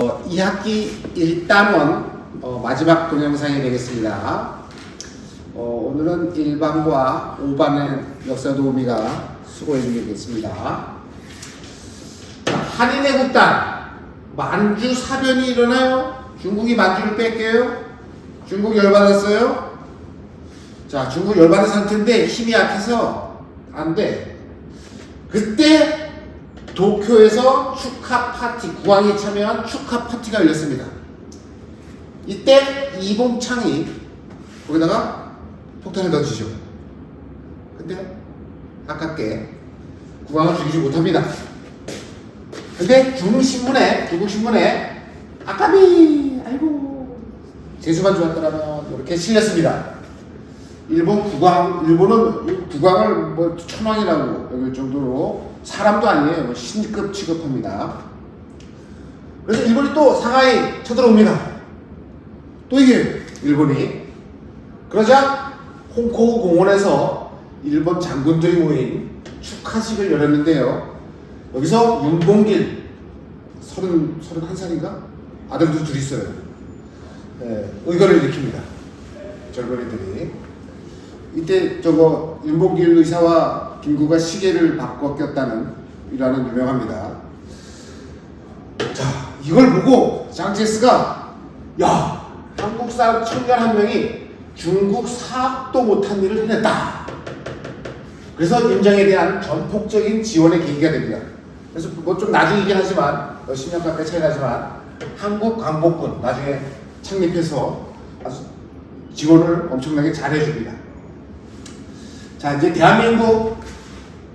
어, 2학기 1단원 어, 마지막 동영상이 되겠습니다. 어, 오늘은 1반과 5반의 역사 도우미가 수고해 주겠습니다. 자, 한인의 국단 만주 사변이 일어나요? 중국이 만주를 뺏겨요? 중국 열받았어요? 자, 중국 열받은 상태인데 힘이 약해서 안 돼. 그때 도쿄에서 축하 파티, 국왕이 참여한 축하 파티가 열렸습니다. 이때 이봉창이 거기다가 폭탄을 던지죠. 근데 아깝게 국왕을 죽이지 못합니다. 근데 중신문에, 중국신문에 아까비, 아이고, 재수만 좋았더라면 이렇게 실렸습니다. 일본 국왕, 일본은 국왕을 뭐 천왕이라고 여길 정도로 사람도 아니에요. 뭐 신급 취급합니다. 그래서 일본이 또 상하이 쳐들어옵니다. 또 이게 일본이. 그러자 홍콩 공원에서 일본 장군들이 모인 축하식을 열었는데요. 여기서 윤봉길 서른 서른 한 살인가 아들도 둘 있어요. 예, 의거를 일으킵니다. 젊은이들이. 이때 저거 윤봉길 의사와 김구가 시계를 바꿔 꼈다는 일화는 유명합니다. 자, 이걸 보고 장제스가 야, 한국 사람 청년 한 명이 중국 사학도 못한 일을 해냈다. 그래서 임장에 대한 전폭적인 지원의 계기가 됩니다. 그래서 뭐 좀 나중이긴 하지만 몇십년 가까이 차이 나지만 한국 광복군 나중에 창립해서 아주 지원을 엄청나게 잘해줍니다. 자 이제 대한민국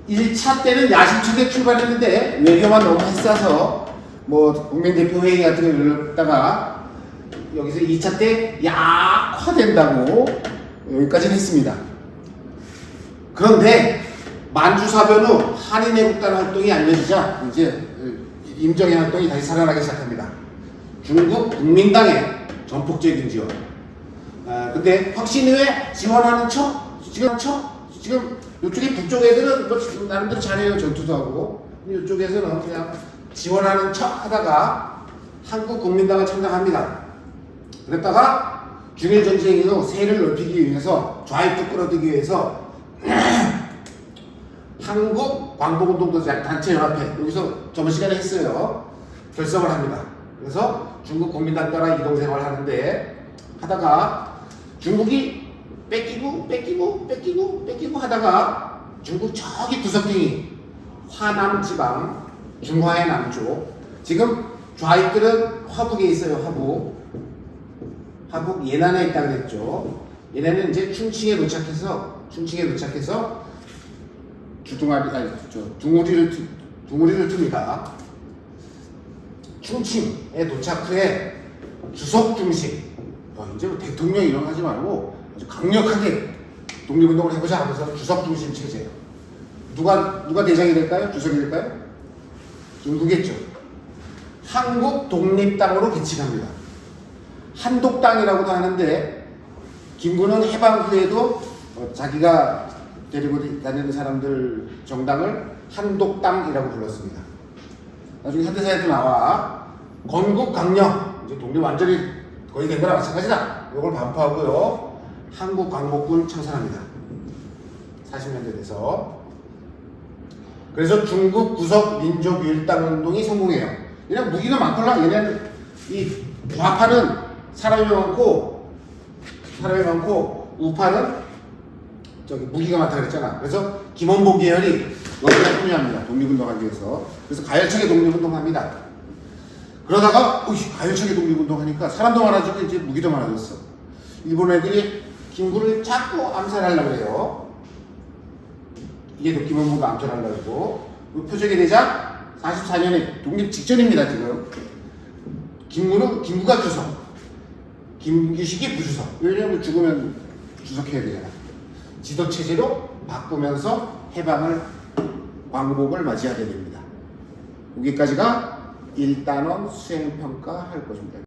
1차 때는 야심차게 출발했는데 외교만 너무 했어서 뭐 국민대표회의 같은 걸 열렸다가 여기서 2차 때 약화된다고 여기까지는 했습니다. 그런데 만주사변 후 한인애국단 활동이 알려지자 이제 임정의 활동이 다시 살아나기 시작합니다. 중국 국민당의 전폭적인 지원. 아, 근데 확신위에 지원하는 척, 지금 척, 지금 이쪽에 북쪽 애들은 뭐 나름대로 잘해요 전투도 하고 이쪽에서는 그냥 지원하는 척 하다가 한국 국민당을 창당합니다. 그랬다가 중일 전쟁 이후 세를 넓히기 위해서 좌익도 끌어들이기 위해서 한국 광복운동도 단체 연합회 여기서 저번 시간에 했어요. 결성을 합니다. 그래서 중국 국민당 따라 이동 생활을 하는데 하다가 중국이 뺏기고 뺏기고 뺏기고 뺏기고 하다가 중국 저기 구석탱이 화남 지방 중화의 남쪽 지금 좌익들은 화북에 있어요. 화북 화북 예난에 있다 그랬죠. 얘네는 이제 충칭에 도착해서 충칭에 도착해서 주둥아리 아니 저 둥우리를 트, 둥우리를 틉니다. 충칭에 도착 후에 주석 중심 어, 이제 뭐 대통령 이런 거 하지 말고 아주 강력하게 독립운동을 해보자 하면서 주석 중심 체제 누가 누가 대장이 될까요? 주석이 될까요? 중국겠죠. 한국 독립당으로 개칭합니다. 한독당이라고도 하는데 김구는 해방 후에도 어, 자기가 데리고 다니는 사람들 정당을 한독당이라고 불렀습니다. 나중에 현대사에도 나와 건국 강령 이제 독립 완전히 거의 된 거랑 마찬가지다. 이걸 반포하고요. 한국 광복군 창설합니다. 40년대 돼서 그래서 중국 구석 민족 유일당 운동이 성공해요. 얘는 무기가 많걸라 얘네는 이 좌파는 사람이 많고 사람이 많고 우파는 저기 무기가 많다 그랬잖아. 그래서 김원봉 계열이 여기가 합류합니다. 독립운동하기 위해서. 그래서 가열차게 독립운동 합니다. 그러다가 어이, 가열차게 독립운동 하니까 사람도 많아지고 이제 무기도 많아졌어. 일본 애들이 김구를 자꾸 암살하려고 그래요. 이게 또 김원봉가 암살하려고 그 표적이 되자 44년에 독립 직전입니다 지금. 김구는 김구가 주석, 김규식이 부주석. 왜냐면 죽으면 주석해야 되잖아. 지도 체제로 바꾸면서 해방을 광복을 맞이하게 됩니다. 여기까지가 1단원 수행평가 할 것입니다.